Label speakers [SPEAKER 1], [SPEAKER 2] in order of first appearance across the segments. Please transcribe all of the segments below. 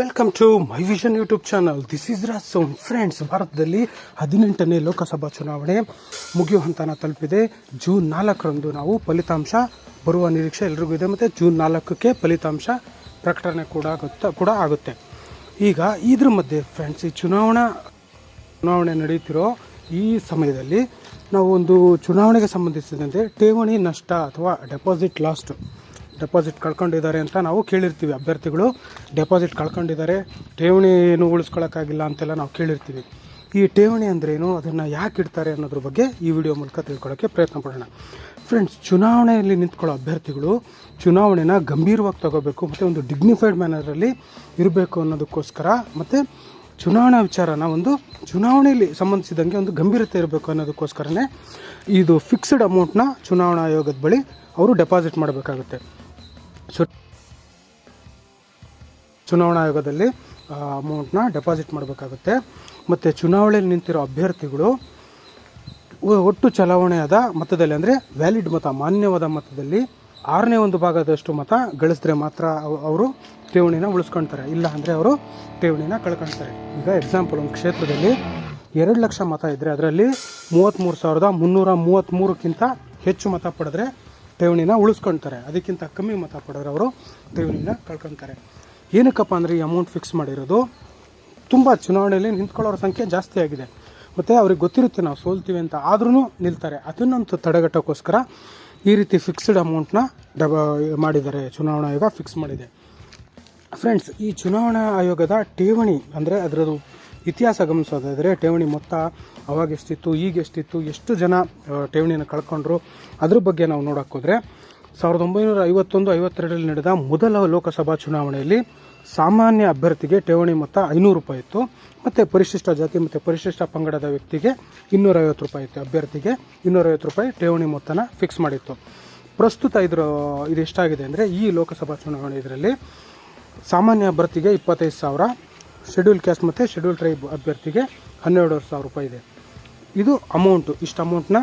[SPEAKER 1] Welcome to my vision YouTube channel this is Raj sound friends ಭಾರತದಲ್ಲಿ ಹದಿನೆಂಟನೇ ಲೋಕಸಭಾ ಚುನಾವಣೆ ಮುಗಿಯುವ ಹಂತನ ತಲುಪಿದೆ. ಜೂನ್ ನಾಲ್ಕರಂದು ನಾವು ಫಲಿತಾಂಶ ಬರುವ ನಿರೀಕ್ಷೆ ಎಲ್ರಿಗೂ ಇದೆ. ಮತ್ತು ಜೂನ್ ನಾಲ್ಕಕ್ಕೆ ಫಲಿತಾಂಶ ಪ್ರಕಟಣೆ ಕೂಡ ಆಗುತ್ತೆ ಕೂಡ ಆಗುತ್ತೆ. ಈಗ ಇದ್ರ ಮಧ್ಯೆ ಫ್ರೆಂಡ್ಸ್ ಈ ಚುನಾವಣಾ ಚುನಾವಣೆ ನಡೆಯುತ್ತಿರೋ ಈ ಸಮಯದಲ್ಲಿ ನಾವು ಒಂದು ಚುನಾವಣೆಗೆ ಸಂಬಂಧಿಸಿದಂತೆ ಠೇವಣಿ ನಷ್ಟ ಅಥವಾ ಡೆಪಾಸಿಟ್ ಲಾಸ್ಟ್ ಡೆಪಾಸಿಟ್ ಕಳ್ಕೊಂಡಿದ್ದಾರೆ ಅಂತ ನಾವು ಕೇಳಿರ್ತೀವಿ. ಅಭ್ಯರ್ಥಿಗಳು ಡೆಪಾಸಿಟ್ ಕಳ್ಕೊಂಡಿದ್ದಾರೆ. ಠೇವಣಿ ಏನು ಉಳಿಸ್ಕೊಳ್ಳೋಕ್ಕಾಗಿಲ್ಲ ಅಂತೆಲ್ಲ ನಾವು ಕೇಳಿರ್ತೀವಿ. ಈ ಠೇವಣಿ ಅಂದ್ರೇನು ಅದನ್ನು ಯಾಕೆ ಇಡ್ತಾರೆ ಅನ್ನೋದ್ರ ಬಗ್ಗೆ ಈ ವಿಡಿಯೋ ಮೂಲಕ ತಿಳ್ಕೊಳ್ಳೋಕ್ಕೆ ಪ್ರಯತ್ನ ಪಡೋಣ. ಫ್ರೆಂಡ್ಸ್ ಚುನಾವಣೆಯಲ್ಲಿ ನಿಂತ್ಕೊಳ್ಳೋ ಅಭ್ಯರ್ಥಿಗಳು ಚುನಾವಣೆನ ಗಂಭೀರವಾಗಿ ತಗೋಬೇಕು ಮತ್ತು ಒಂದು ಡಿಗ್ನಿಫೈಡ್ ಮ್ಯಾನರಲ್ಲಿ ಇರಬೇಕು ಅನ್ನೋದಕ್ಕೋಸ್ಕರ ಮತ್ತು ಚುನಾವಣಾ ವಿಚಾರನ ಒಂದು ಚುನಾವಣೆಯಲ್ಲಿ ಸಂಬಂಧಿಸಿದಂಗೆ ಒಂದು ಗಂಭೀರತೆ ಇರಬೇಕು ಅನ್ನೋದಕ್ಕೋಸ್ಕರನೇ ಇದು ಫಿಕ್ಸ್ಡ್ ಅಮೌಂಟ್ನ ಚುನಾವಣಾ ಆಯೋಗದ ಬಳಿ ಅವರು ಡೆಪಾಸಿಟ್ ಮಾಡಬೇಕಾಗುತ್ತೆ. ಚುನಾವಣಾ ಆಯೋಗದಲ್ಲಿ ಅಮೌಂಟ್ನ ಡೆಪಾಸಿಟ್ ಮಾಡಬೇಕಾಗುತ್ತೆ. ಮತ್ತು ಚುನಾವಣೆಯಲ್ಲಿ ನಿಂತಿರೋ ಅಭ್ಯರ್ಥಿಗಳು ಒಟ್ಟು ಚಲಾವಣೆಯಾದ ಮತದಲ್ಲಿ ಅಂದರೆ ವ್ಯಾಲಿಡ್ ಮತ, ಮಾನ್ಯವಾದ ಮತದಲ್ಲಿ ಆರನೇ ಒಂದು ಭಾಗದಷ್ಟು ಮತ ಗಳಿಸಿದ್ರೆ ಮಾತ್ರ ಅವ್- ಅವರು ಠೇವಣಿನ ಉಳಿಸ್ಕೊಳ್ತಾರೆ ಇಲ್ಲ ಅಂದರೆ ಅವರು ಠೇವಣಿನ ಕಳ್ಕೊಳ್ತಾರೆ ಈಗ ಎಕ್ಸಾಂಪಲ್ ಒಂದು ಕ್ಷೇತ್ರದಲ್ಲಿ ಎರಡು ಲಕ್ಷ ಮತ ಇದ್ದರೆ ಅದರಲ್ಲಿ ಮೂವತ್ತ್ಮೂರು ಸಾವಿರದ ಮುನ್ನೂರ ಮೂವತ್ತ್ಮೂರಕ್ಕಿಂತ ಹೆಚ್ಚು ಮತ ಪಡೆದ್ರೆ ಠೇವಣಿನ ಉಳಿಸ್ಕೊಳ್ತಾರೆ ಅದಕ್ಕಿಂತ ಕಮ್ಮಿ ಮತ ಪಡೆದ್ರೆ ಅವರು ಠೇವಣಿನ ಕಳ್ಕೊತಾರೆ. ಏನಕ್ಕಪ್ಪ ಅಂದರೆ ಈ ಅಮೌಂಟ್ ಫಿಕ್ಸ್ ಮಾಡಿರೋದು ತುಂಬ ಚುನಾವಣೆಯಲ್ಲಿ ನಿಂತ್ಕೊಳ್ಳೋರ ಸಂಖ್ಯೆ ಜಾಸ್ತಿ ಆಗಿದೆ. ಮತ್ತು ಅವ್ರಿಗೆ ಗೊತ್ತಿರುತ್ತೆ ನಾವು ಸೋಲ್ತೀವಿ ಅಂತ ಆದ್ರೂ ನಿಲ್ತಾರೆ. ಅದನ್ನಂತೂ ತಡೆಗಟ್ಟೋಕ್ಕೋಸ್ಕರ ಈ ರೀತಿ ಫಿಕ್ಸ್ಡ್ ಅಮೌಂಟ್ನ ಡಬ, ಮಾಡಿದ್ದಾರೆ. ಚುನಾವಣಾ ಆಯೋಗ ಫಿಕ್ಸ್ ಮಾಡಿದೆ. ಫ್ರೆಂಡ್ಸ್ ಈ ಚುನಾವಣಾ ಆಯೋಗದ ಠೇವಣಿ ಅಂದರೆ ಅದರದ್ದು ಇತಿಹಾಸ ಗಮನಿಸೋದಾದರೆ ಠೇವಣಿ ಮೊತ್ತ ಅವಾಗ ಎಷ್ಟಿತ್ತು, ಈಗ ಎಷ್ಟಿತ್ತು, ಎಷ್ಟು ಜನ ಠೇವಣಿನ ಕಳ್ಕೊಂಡ್ರು, ಅದ್ರ ಬಗ್ಗೆ ನಾವು ನೋಡೋಕೆ ಹೋದರೆ ಸಾವಿರದ ಒಂಬೈನೂರ ಐವತ್ತೊಂದು, ಐವತ್ತೆರಡರಲ್ಲಿ ನಡೆದ ಮೊದಲ ಲೋಕಸಭಾ ಚುನಾವಣೆಯಲ್ಲಿ ಸಾಮಾನ್ಯ ಅಭ್ಯರ್ಥಿಗೆ ಠೇವಣಿ ಮೊತ್ತ ಐನೂರು ರೂಪಾಯಿ ಇತ್ತು. ಮತ್ತು ಪರಿಶಿಷ್ಟ ಜಾತಿ ಮತ್ತು ಪರಿಶಿಷ್ಟ ಪಂಗಡದ ವ್ಯಕ್ತಿಗೆ ಇನ್ನೂರೈವತ್ತು ರೂಪಾಯಿ ಇತ್ತು. ಅಭ್ಯರ್ಥಿಗೆ ಇನ್ನೂರೈವತ್ತು ರೂಪಾಯಿ ಠೇವಣಿ ಮೊತ್ತನ ಫಿಕ್ಸ್ ಮಾಡಿತ್ತು. ಪ್ರಸ್ತುತ ಇದರ, ಇದು ಎಷ್ಟಾಗಿದೆ ಅಂದರೆ ಈ ಲೋಕಸಭಾ ಚುನಾವಣೆ ಇದರಲ್ಲಿ ಸಾಮಾನ್ಯ ಅಭ್ಯರ್ಥಿಗೆ ಇಪ್ಪತ್ತೈದು ಸಾವಿರ ಶೆಡ್ಯೂಲ್ ಕ್ಯಾಸ್ಟ್ ಮತ್ತು ಶೆಡ್ಯೂಲ್ ಟ್ರೈಬ್ ಅಭ್ಯರ್ಥಿಗೆ ಹನ್ನೆರಡುವರೆ ಸಾವಿರ ರೂಪಾಯಿ ಇದೆ. ಇದು ಅಮೌಂಟು ಇಷ್ಟು ಅಮೌಂಟ್ನ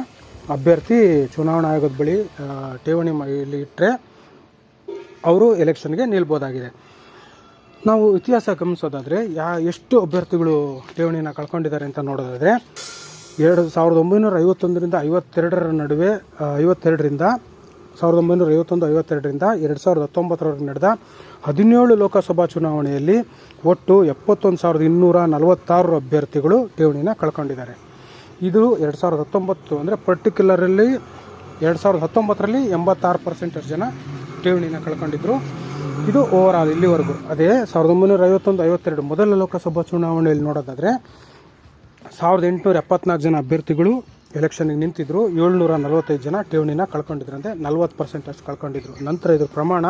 [SPEAKER 1] ಅಭ್ಯರ್ಥಿ ಚುನಾವಣಾ ಆಯೋಗದ ಬಳಿ ಠೇವಣಿ ಇಲ್ಲಿ ಇಟ್ಟರೆ ಅವರು ಎಲೆಕ್ಷನ್ಗೆ ನಿಲ್ಬೋದಾಗಿದೆ. ನಾವು ಇತಿಹಾಸ ಗಮನಿಸೋದಾದರೆ, ಯಾ, ಎಷ್ಟು ಅಭ್ಯರ್ಥಿಗಳು ಠೇವಣಿನ ಕಳ್ಕೊಂಡಿದ್ದಾರೆ ಅಂತ ನೋಡೋದಾದರೆ, ಎರಡು ಸಾವಿರದ ಒಂಬೈನೂರ ಐವತ್ತೊಂದರಿಂದ ಐವತ್ತೆರಡರ ನಡುವೆ ಐವತ್ತೆರಡರಿಂದ ಸಾವಿರದ ಒಂಬೈನೂರ ಐವತ್ತೊಂದು, ಐವತ್ತೆರಡರಿಂದ ಎರಡು ಸಾವಿರದ ಹತ್ತೊಂಬತ್ತರವರೆಗೆ ನಡೆದ ಹದಿನೇಳು ಲೋಕಸಭಾ ಚುನಾವಣೆಯಲ್ಲಿ ಒಟ್ಟು ಎಪ್ಪತ್ತೊಂದು ಸಾವಿರದ ಇನ್ನೂರ ನಲವತ್ತಾರು ಅಭ್ಯರ್ಥಿಗಳು ಠೇವಣಿನ ಕಳ್ಕೊಂಡಿದ್ದಾರೆ. ಇದು ಎರಡು ಸಾವಿರದ ಹತ್ತೊಂಬತ್ತು ಅಂದರೆ ಪರ್ಟಿಕ್ಯುಲರಲ್ಲಿ ಎರಡು ಸಾವಿರದ ಹತ್ತೊಂಬತ್ತರಲ್ಲಿ ಎಂಬತ್ತಾರು ಪರ್ಸೆಂಟಷ್ಟು ಜನ ಠೇವಣಿನ ಕಳ್ಕೊಂಡಿದ್ರು. ಇದು ಓವರ್ ಆಲ್ ಇಲ್ಲಿವರೆಗೂ. ಅದೇ ಸಾವಿರದ ಒಂಬೈನೂರ ಐವತ್ತೊಂದು, ಐವತ್ತೆರಡು ಮೊದಲ ಲೋಕಸಭಾ ಚುನಾವಣೆಯಲ್ಲಿ ನೋಡೋದಾದರೆ ಸಾವಿರದ ಎಂಟುನೂರ ಎಪ್ಪತ್ನಾಲ್ಕು ಜನ ಅಭ್ಯರ್ಥಿಗಳು ಎಲೆಕ್ಷನ್ಗೆ ನಿಂತಿದ್ರು, ಏಳ್ನೂರ ನಲವತ್ತೈದು ಜನ ಠೇವಣಿನ ಕಳ್ಕೊಂಡಿದ್ರಂತೆ ನಲ್ವತ್ತು ಪರ್ಸೆಂಟ್ ಅಷ್ಟು ಕಳ್ಕೊಂಡಿದ್ರು. ನಂತರ ಇದ್ರ ಪ್ರಮಾಣ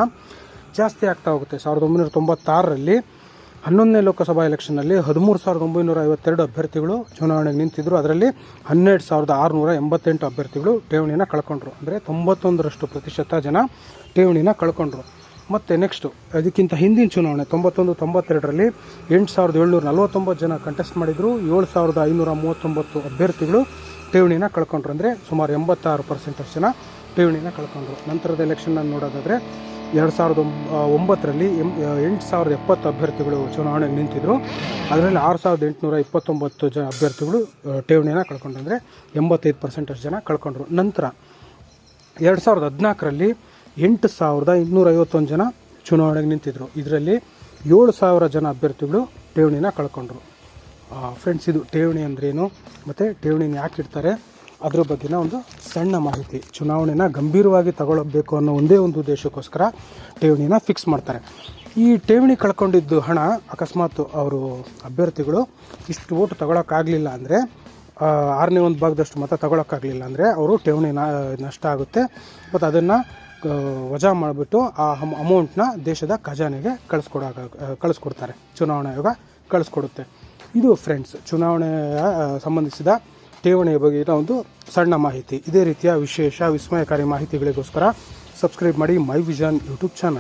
[SPEAKER 1] ಜಾಸ್ತಿ ಆಗ್ತಾ ಹೋಗುತ್ತೆ. ಸಾವಿರದ ಒಂಬೈನೂರ ತೊಂಬತ್ತಾರರಲ್ಲಿ ಹನ್ನೊಂದನೇ ಲೋಕಸಭಾ ಎಲೆಕ್ಷನ್ನಲ್ಲಿ ಹದಿಮೂರು ಸಾವಿರದ ಒಂಬೈನೂರ ಐವತ್ತೆರಡು ಅಭ್ಯರ್ಥಿಗಳು ಚುನಾವಣೆಗೆ ನಿಂತಿದ್ರು. ಅದರಲ್ಲಿ ಹನ್ನೆರಡು ಸಾವಿರದ ಆರುನೂರ ಎಂಬತ್ತೆಂಟು ಅಭ್ಯರ್ಥಿಗಳು ಠೇವಣಿನ ಕಳ್ಕೊಂಡ್ರು. ಅಂದರೆ ತೊಂಬತ್ತೊಂದರಷ್ಟು ಪ್ರತಿಶತ ಜನ ಠೇವಣಿನ ಕಳ್ಕೊಂಡ್ರು. ಮತ್ತು ನೆಕ್ಸ್ಟು ಅದಕ್ಕಿಂತ ಹಿಂದಿನ ಚುನಾವಣೆ, ತೊಂಬತ್ತೊಂದು ತೊಂಬತ್ತೆರಡರಲ್ಲಿ ಎಂಟು ಸಾವಿರದ ಏಳ್ನೂರ ನಲವತ್ತೊಂಬತ್ತು ಜನ ಕಂಟೆಸ್ಟ್ ಮಾಡಿದರು. ಏಳು ಸಾವಿರದ ಐನೂರ ಮೂವತ್ತೊಂಬತ್ತು ಅಭ್ಯರ್ಥಿಗಳು ಠೇವಣಿನ ಕಳ್ಕೊಂಡ್ರು ಅಂದರೆ ಸುಮಾರು ಎಂಬತ್ತಾರು ಪರ್ಸೆಂಟಷ್ಟು ಜನ ಠೇವಣಿನ ಕಳ್ಕೊಂಡ್ರು. ನಂತರದ ಎಲೆಕ್ಷನ್ನ ನೋಡೋದಾದರೆ ಎರಡು ಸಾವಿರದ ಒಂಬ ಒಂಬತ್ತರಲ್ಲಿ ಎಂ ಎಂಟು ಸಾವಿರದ ಎಪ್ಪತ್ತು ಅಭ್ಯರ್ಥಿಗಳು ಚುನಾವಣೆಗೆ ನಿಂತಿದ್ದರು ಅದರಲ್ಲಿ ಆರು ಸಾವಿರದ ಎಂಟುನೂರ ಇಪ್ಪತ್ತೊಂಬತ್ತು ಜನ ಅಭ್ಯರ್ಥಿಗಳು ಠೇವಣಿನ ಕಳ್ಕೊಂಡ್ರು ಅಂದರೆ ಎಂಬತ್ತೈದು ಪರ್ಸೆಂಟಷ್ಟು ಜನ ಕಳ್ಕೊಂಡ್ರು. ನಂತರ ಎರಡು ಸಾವಿರದ ಹದಿನಾಲ್ಕರಲ್ಲಿ ಎಂಟು ಸಾವಿರದ ಇನ್ನೂರ ಐವತ್ತೊಂದು ಜನ ಚುನಾವಣೆಗೆ ನಿಂತಿದ್ದರು ಇದರಲ್ಲಿ ಏಳು ಸಾವಿರ ಜನ ಅಭ್ಯರ್ಥಿಗಳು ಠೇವಣಿನ ಕಳ್ಕೊಂಡ್ರು. ಫ್ರೆಂಡ್ಸ್ ಇದು ಠೇವಣಿ ಅಂದ್ರೇನು? ಮತ್ತು ಠೇವಣಿನ ಯಾಕೆ ಇಡ್ತಾರೆ? ಅದ್ರ ಬಗ್ಗೆನ ಒಂದು ಸಣ್ಣ ಮಾಹಿತಿ. ಚುನಾವಣೆನ ಗಂಭೀರವಾಗಿ ತಗೊಳ್ಬೇಕು ಅನ್ನೋ ಒಂದೇ ಒಂದು ಉದ್ದೇಶಕ್ಕೋಸ್ಕರ ಠೇವಣಿನ ಫಿಕ್ಸ್ ಮಾಡ್ತಾರೆ. ಈ ಠೇವಣಿ ಕಳ್ಕೊಂಡಿದ್ದು ಹಣ, ಅಕಸ್ಮಾತ್ ಅವರು ಅಭ್ಯರ್ಥಿಗಳು ಇಷ್ಟು ಓಟು ತಗೊಳಕ್ಕಾಗಲಿಲ್ಲ ಅಂದರೆ ಆರನೇ ಒಂದು ಭಾಗದಷ್ಟು ಮತ ತಗೊಳಕ್ಕಾಗಲಿಲ್ಲ ಅಂದರೆ ಅವರು ಠೇವಣಿ ನಷ್ಟ ಆಗುತ್ತೆ. ಮತ್ತು ಅದನ್ನು ವಜಾ ಮಾಡಿಬಿಟ್ಟು ಆ ಅಮೌಂಟ್ನ ದೇಶದ ಖಜಾನೆಗೆ ಕಳಿಸ್ಕೊಡ ಕಳಿಸ್ಕೊಡ್ತಾರೆ. ಚುನಾವಣಾ ಆಯೋಗ ಕಳಿಸ್ಕೊಡುತ್ತೆ. ಇದು ಫ್ರೆಂಡ್ಸ್ ಚುನಾವಣೆಯ ಸಂಬಂಧಿಸಿದ ಠೇವಣಿಯ ಬಗೆಗಿನ ಒಂದು ಸಣ್ಣ ಮಾಹಿತಿ. ಇದೇ ರೀತಿಯ ವಿಶೇಷ ವಿಸ್ಮಯಕಾರಿ ಮಾಹಿತಿಗಳಿಗೋಸ್ಕರ ಸಬ್ಸ್ಕ್ರೈಬ್ ಮಾಡಿ ಮೈ ವಿಷನ್ ಯೂಟ್ಯೂಬ್ ಚಾನಲ್